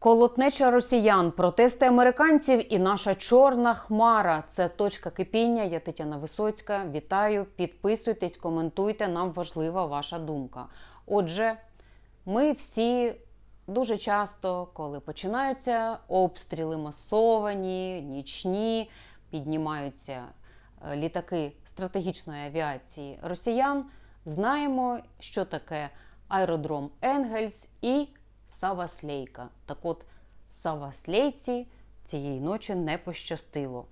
Колотнеча росіян, протести американців і наша чорна хмара. Це точка кипіння. Я Тетяна Висоцька. Вітаю, підписуйтесь, коментуйте. Нам важлива ваша думка. Отже, ми всі дуже часто, коли починаються обстріли масовані, нічні, піднімаються е, літаки стратегічної авіації росіян, знаємо, що таке аеродром Енгельс і Саваслейка. Так от Саваслейці цієї ночі не пощастило.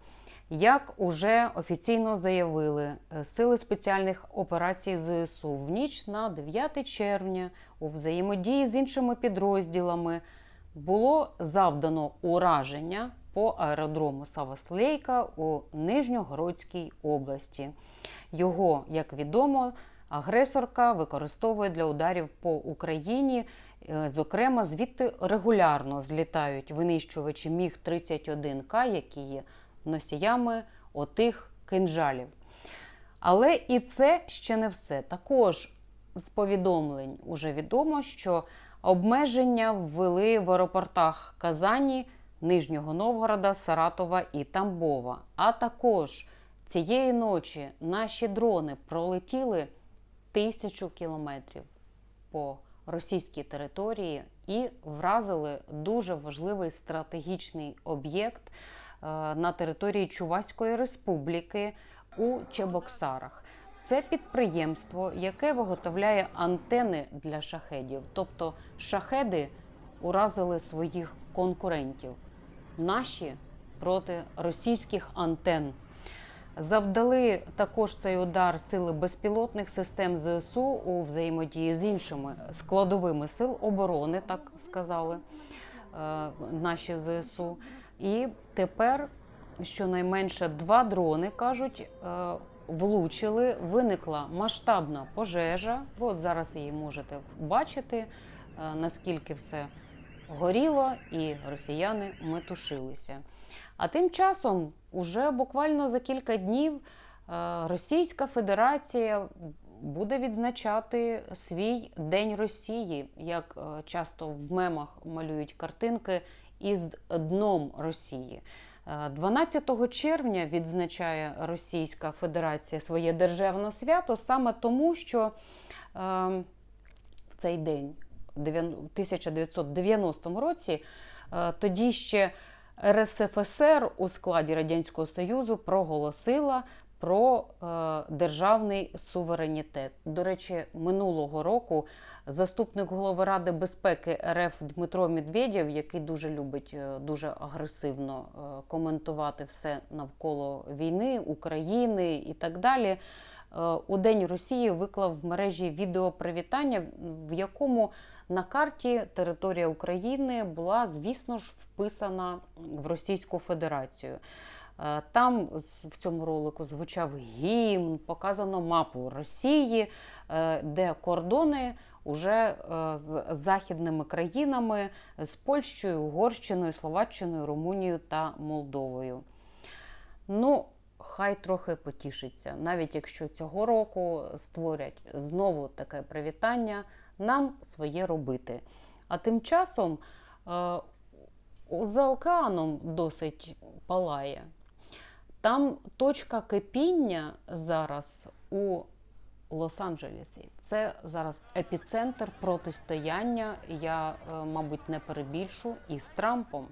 Як уже офіційно заявили е, сили спеціальних операцій ЗСУ в ніч на 9 червня у взаємодії з іншими підрозділами було завдано ураження по аеродрому Саваслейка у Нижньогородській області. Його, як відомо, агресорка використовує для ударів по Україні. Е, Зокрема, звідти регулярно злітають винищувачі Міг-31К, які є носіями отих кинжалів. Але і це ще не все. Також з повідомлень уже відомо, що обмеження ввели в аеропортах Казані, Нижнього Новгорода, Саратова і Тамбова. А також цієї ночі наші дрони пролетіли тисячу кілометрів по російській території і вразили дуже важливий стратегічний об'єкт е, на території Чуваської республіки у Чебоксарах. Це підприємство, яке виготовляє антени для шахедів. Тобто шахеди уразили своїх конкурентів. Наші проти російських антен. Завдали також цей удар сили безпілотних систем ЗСУ у взаємодії з іншими складовими сил оборони, так сказали е, наші ЗСУ. І тепер щонайменше два дрони кажуть. е, Влучили, виникла масштабна пожежа. Ви от зараз її можете бачити, е, наскільки все горіло, і росіяни метушилися. А тим часом, уже буквально за кілька днів, е, Російська Федерація буде відзначати свій День Росії, як е, часто в мемах малюють картинки із дном Росії. Е, 12 червня відзначає Російська Федерація своє державне свято саме тому, що е, в цей день, 1990 році, е, тоді ще РСФСР у складі Радянського Союзу проголосила про е, державний суверенітет. До речі, минулого року заступник голови Ради безпеки РФ Дмитро Медведєв, який дуже любить е, дуже агресивно коментувати все навколо війни, України і так далі. Е, У День Росії виклав в мережі відеопривітання, в якому на карті територія України була, звісно ж, вписана в Російську Федерацію. Е, Там в цьому ролику звучав гімн, показано мапу Росії, е, де кордони уже з західними країнами з Польщею, Угорщиною, Словаччиною, Румунією та Молдовою. Ну, хай трохи потішиться, навіть якщо цього року створять знову таке привітання, нам своє робити. А тим часом е, за океаном досить палає. Там точка кипіння зараз у Лос-Анджелесі. Це зараз епіцентр протистояння, я, е, мабуть, не перебільшу, із Трампом.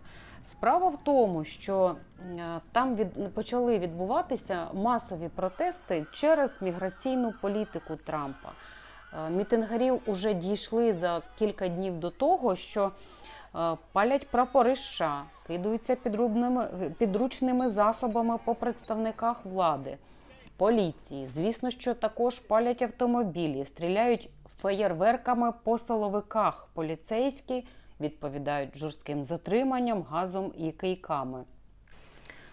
Справа в тому, що е, там від, почали відбуватися масові протести через міграційну політику Трампа. Е, Мітингарів уже дійшли за кілька днів до того, що е, палять прапори США, кидаються підручними засобами по представниках влади, поліції. Звісно, що також палять автомобілі, стріляють феєрверками по силовиках. Поліцейські відповідають жорстким затриманням, газом і кийками.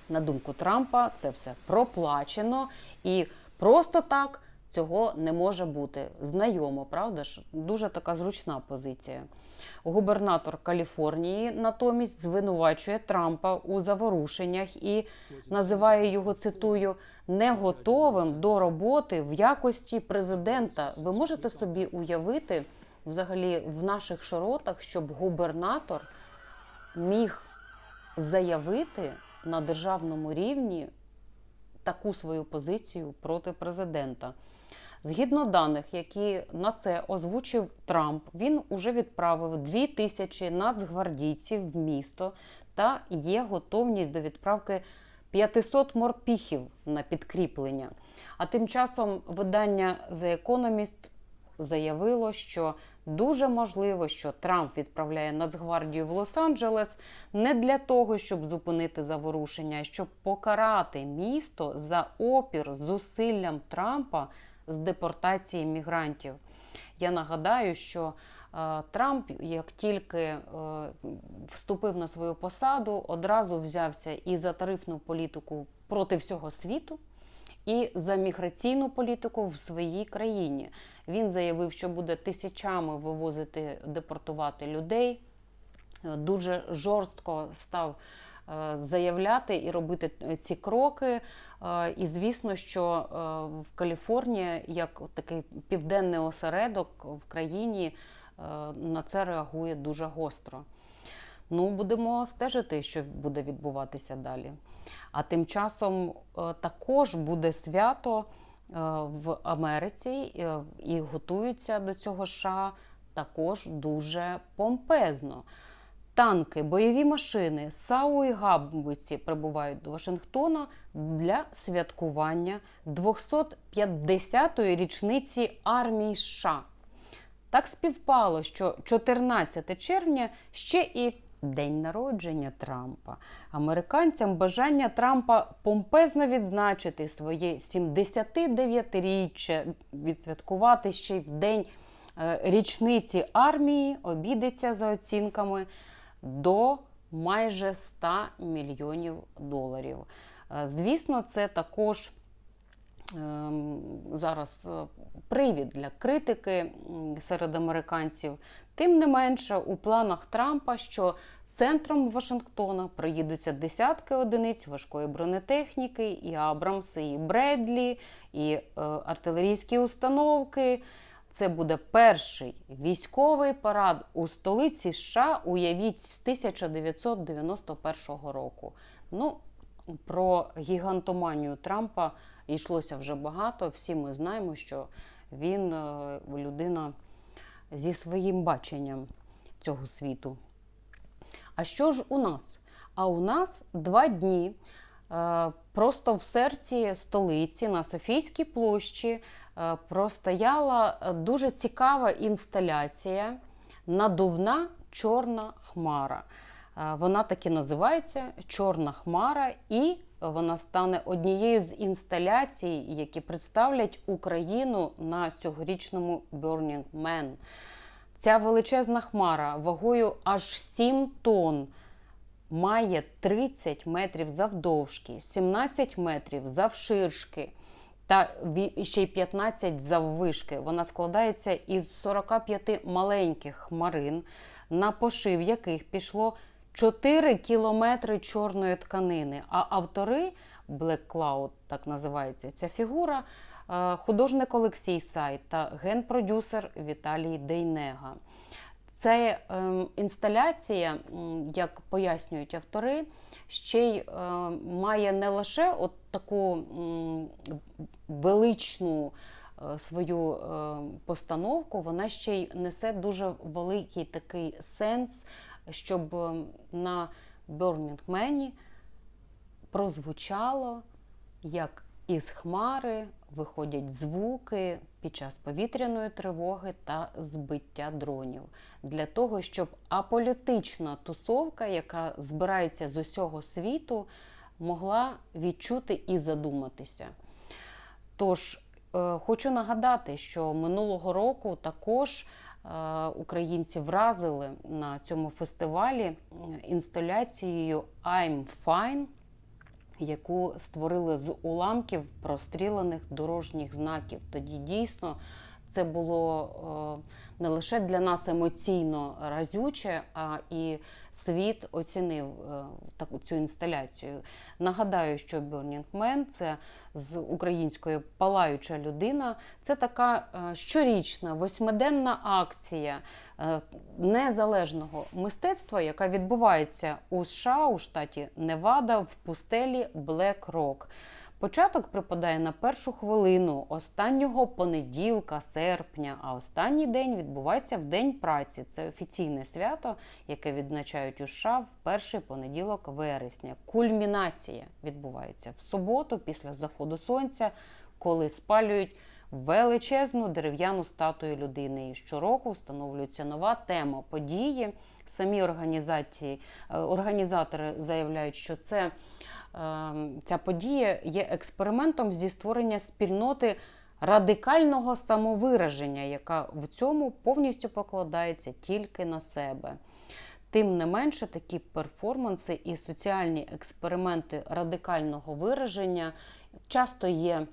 На думку Трампа, це все проплачено і просто так цього не може бути. Знайомо, правда ж? Дуже така зручна позиція. Губернатор Каліфорнії натомість звинувачує Трампа у заворушеннях і називає його цитую не готовим до роботи в якості президента. Ви можете собі уявити взагалі в наших широтах, щоб губернатор міг заявити на державному рівні таку свою позицію проти президента. Згідно даних, які на це озвучив Трамп, він уже відправив 2 тисячі нацгвардійців в місто та є готовність до відправки 500 морпіхів на підкріплення. А тим часом видання The Economist заявило, що дуже можливо, що Трамп відправляє Нацгвардію в Лос-Анджелес не для того, щоб зупинити заворушення, а щоб покарати місто за опір зусиллям Трампа з депортації мігрантів. Я нагадаю, що е, Трамп, як тільки е, вступив на свою посаду, одразу взявся і за тарифну політику проти всього світу, і за міграційну політику в своїй країні. Він заявив, що буде тисячами вивозити, депортувати людей. Е, Дуже жорстко став е, заявляти і робити е, ці кроки. І звісно, що в Каліфорнії, як такий південний осередок в країні, на це реагує дуже гостро. Ну, будемо стежити, що буде відбуватися далі. А тим часом е, також буде свято е, в Америці е, і готуються до цього США також дуже помпезно. Танки, бойові машини, САУ і габниці прибувають до Вашингтона для святкування 250-ї річниці армії США. Так співпало, що 14 червня ще і день народження Трампа. Американцям бажання Трампа помпезно відзначити своє 79-річчя, відсвяткувати ще й в день е, річниці армії, обійдеться за оцінками до майже 100 мільйонів доларів. Е, Звісно, це також зараз е, привід для критики серед американців. Тим не менше, у планах Трампа, що центром Вашингтона приїдуться десятки одиниць важкої бронетехніки, і Абрамси, і Бредлі, і е, артилерійські установки. Це буде перший військовий парад у столиці США, уявіть, з 1991 року. Ну, про гігантоманію Трампа йшлося вже багато. Всі ми знаємо, що він е, людина зі своїм баченням цього світу. А що ж у нас? А у нас два дні е, просто в серці столиці на Софійській площі е, простояла дуже цікава інсталяція Надувна чорна хмара. Вона таки називається Чорна хмара, і вона стане однією з інсталяцій, які представлять Україну на цьогорічному Burning Man. Ця величезна хмара вагою аж 7 тонн має 30 метрів завдовжки, 17 метрів завширшки та ще й 15 заввишки. Вона складається із 45 маленьких хмарин, на пошив яких пішло 4 кілометри чорної тканини. А автори Black Cloud, так називається ця фігура, е, художник Олексій Сай та генпродюсер Віталій Дейнега. Це ем, інсталяція, як пояснюють автори, ще й е, має не лише от таку величну е, свою постановку, вона ще й несе дуже великий такий сенс, щоб е, на Man прозвучало, як із хмари виходять звуки під час повітряної тривоги та збиття дронів, для того, щоб аполітична тусовка, яка збирається з усього світу, могла відчути і задуматися. Тож е, хочу нагадати, що минулого року також українці вразили на цьому фестивалі інсталяцією I'm Fine, яку створили з уламків прострілених дорожніх знаків. Тоді дійсно це було е, не лише для нас емоційно разюче, а і світ оцінив е, таку цю інсталяцію. Нагадаю, що Burning Man – це з української палаюча людина. Це така е, щорічна восьмиденна акція незалежного мистецтва, яка відбувається у США у штаті Невада в пустелі Блек Рок. Початок припадає на першу хвилину останнього понеділка, серпня, а останній день відбувається в День праці. Це офіційне свято, яке відзначають у США в перший понеділок вересня. Кульмінація відбувається в суботу після заходу сонця, коли спалюють величезну дерев'яну статую людини. І щороку встановлюється нова тема події. Самі організації, е, організатори заявляють, що це, ця подія є експериментом зі створення спільноти радикального самовираження, яка в цьому повністю покладається тільки на себе. Тим не менше, такі перформанси і соціальні експерименти радикального вираження часто є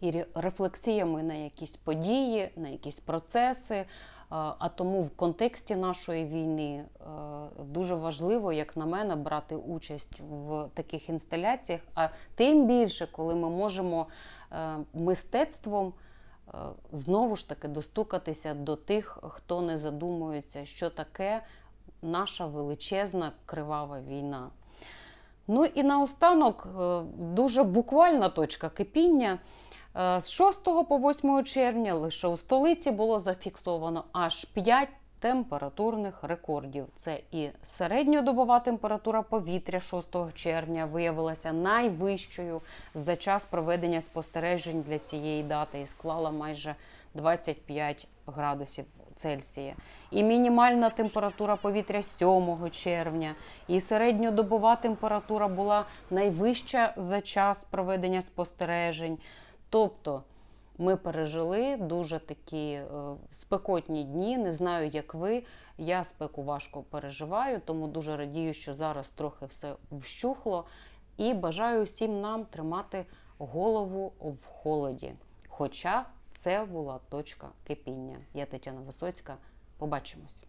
і рефлексіями на якісь події, на якісь процеси. А тому в контексті нашої війни е, дуже важливо, як на мене, брати участь в таких інсталяціях. А тим більше, коли ми можемо е, мистецтвом е, знову ж таки достукатися до тих, хто не задумується, що таке наша величезна кривава війна. Ну і наостанок дуже буквальна точка кипіння. Е, З 6 по 8 червня лише у столиці було зафіксовано аж 5 температурних рекордів. Це і середньодобова температура повітря 6 червня виявилася найвищою за час проведення спостережень для цієї дати і склала майже 25 градусів Цельсія. І мінімальна температура повітря 7 червня, і середньодобова температура була найвища за час проведення спостережень. Тобто ми пережили дуже такі е, спекотні дні. Не знаю, як ви. Я спеку важко переживаю, тому дуже радію, що зараз трохи все вщухло. І бажаю всім нам тримати голову в холоді. Хоча це була точка кипіння. Я Тетяна Висоцька. Побачимось.